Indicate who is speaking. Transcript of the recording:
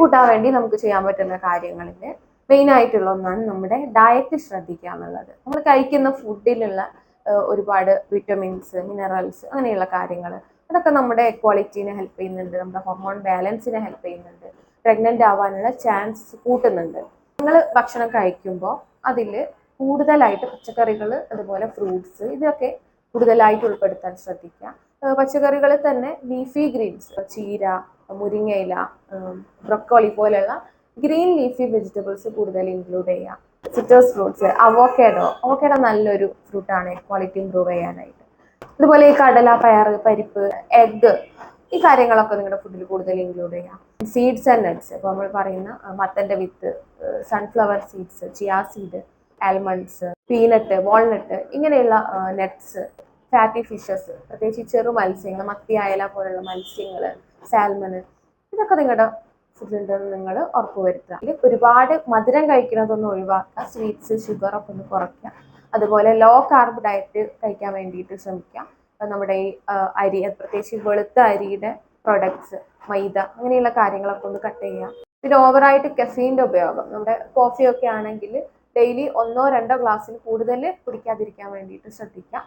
Speaker 1: കൂട്ടാൻ വേണ്ടി നമുക്ക് ചെയ്യാൻ പറ്റുന്ന കാര്യങ്ങളിൽ മെയിൻ ആയിട്ടുള്ള ഒന്നാണ് നമ്മുടെ ഡയറ്റ് ശ്രദ്ധിക്കുക എന്നുള്ളത്. നമ്മൾ കഴിക്കുന്ന ഫുഡിലുള്ള ഒരുപാട് വിറ്റമിൻസ് മിനറൽസ് അങ്ങനെയുള്ള കാര്യങ്ങൾ അതൊക്കെ നമ്മുടെ ക്വാളിറ്റീനെ ഹെൽപ്പ് ചെയ്യുന്നുണ്ട്. നമ്മുടെ ഹോർമോൺ ബാലൻസിനെ ഹെൽപ്പ് ചെയ്യുന്നുണ്ട്. പ്രഗ്നന്റ് ആവാനുള്ള ചാൻസ് കൂട്ടുന്നുണ്ട്. നിങ്ങൾ ഭക്ഷണം കഴിക്കുമ്പോൾ അതിൽ കൂടുതലായിട്ട് പച്ചക്കറികൾ അതുപോലെ ഫ്രൂട്ട്സ് ഇതൊക്കെ കൂടുതലായിട്ട് ഉൾപ്പെടുത്താൻ ശ്രദ്ധിക്കുക. പച്ചക്കറികളിൽ തന്നെ ലീഫി ഗ്രീൻസ് ചീര മുരിങ്ങയില ബ്രക്കോളി പോലെയുള്ള ഗ്രീൻ ലീഫി വെജിറ്റബിൾസ് കൂടുതൽ ഇൻക്ലൂഡ് ചെയ്യാം. സിറ്റേഴ്സ് ഫ്രൂട്ട്സ് അവോക്കേഡോ അവോക്കേഡോ നല്ലൊരു ഫ്രൂട്ടാണ് ക്വാളിറ്റി ഇമ്പ്രൂവ് ചെയ്യാനായിട്ട്. അതുപോലെ ഈ കടല പയർ പരിപ്പ് എഗ്ഗ് ഈ കാര്യങ്ങളൊക്കെ നിങ്ങളുടെ ഫുഡിൽ കൂടുതൽ ഇൻക്ലൂഡ് ചെയ്യാം. സീഡ്സ് ആൻഡ് നട്ട്സ് ഇപ്പോൾ നമ്മൾ പറയുന്ന മത്തന്റെ വിത്ത് sunflower seeds chia seed almonds peanut walnut ഇങ്ങനെയുള്ള നട്ട്സ് ഫാറ്റി ഫിഷസ് പ്രത്യേകിച്ച് ചെറു മത്സ്യങ്ങൾ മത്തി അയല പോലുള്ള മത്സ്യങ്ങൾ സാൽമണ് ഇതൊക്കെ നിങ്ങളുടെ ഫുഡിൽ നിങ്ങൾ ഉറപ്പുവരുത്തുക അതിൽ ഒരുപാട് മധുരം കഴിക്കുന്നതൊന്നും ഒഴിവാക്കുക സ്വീറ്റ്സ് ഷുഗർ ഒക്കെ ഒന്ന് കുറയ്ക്കുക. അതുപോലെ ലോ കാർബ് ഡയറ്റ് കഴിക്കാൻ വേണ്ടിയിട്ട് ശ്രമിക്കുക. അപ്പം നമ്മുടെ ഈ അരി പ്രത്യേകിച്ച് വെളുത്ത അരിയുടെ പ്രൊഡക്ട്സ് മൈദ അങ്ങനെയുള്ള കാര്യങ്ങളൊക്കെ ഒന്ന് കട്ട് ചെയ്യുക. പിന്നെ ഓവറായിട്ട് കെഫീന്റെ ഉപയോഗം. നമ്മുടെ കോഫിയൊക്കെ ആണെങ്കിൽ ഡെയിലി ഒന്നോ രണ്ടോ ഗ്ലാസ്സിൽ കൂടുതൽ കുടിക്കാതിരിക്കാൻ വേണ്ടിയിട്ട് ശ്രദ്ധിക്കുക.